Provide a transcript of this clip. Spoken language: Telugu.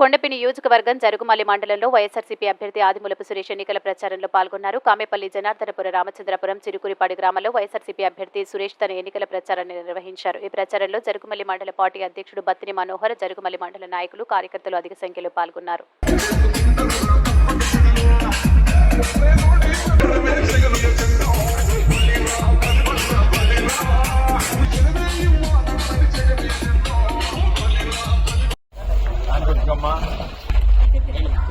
కొండపిని నియోజకవర్గం జరుగుమల్లి మండలంలో వైఎస్ఆర్సీపీ అభ్యర్థి ఆదిమూలపు సురేష్ ఎన్నికల ప్రచారంలో పాల్గొన్నారు. కామేపల్లి జనార్దనపుర రామచంద్రపురం చిరుకురిపాడు గ్రామంలో వైఎస్ఆర్సీపీ అభ్యర్థి సురేష్ తన ఎన్నికల ప్రచారాన్ని నిర్వహించారు. ఈ ప్రచారంలో జరుగుమల్లి మండల పార్టీ అధ్యక్షుడు బత్తిని మనోహర్ జరుగుమల్లి మండల నాయకులు కార్యకర్తలు అధిక సంఖ్యలో పాల్గొన్నారు. Mama.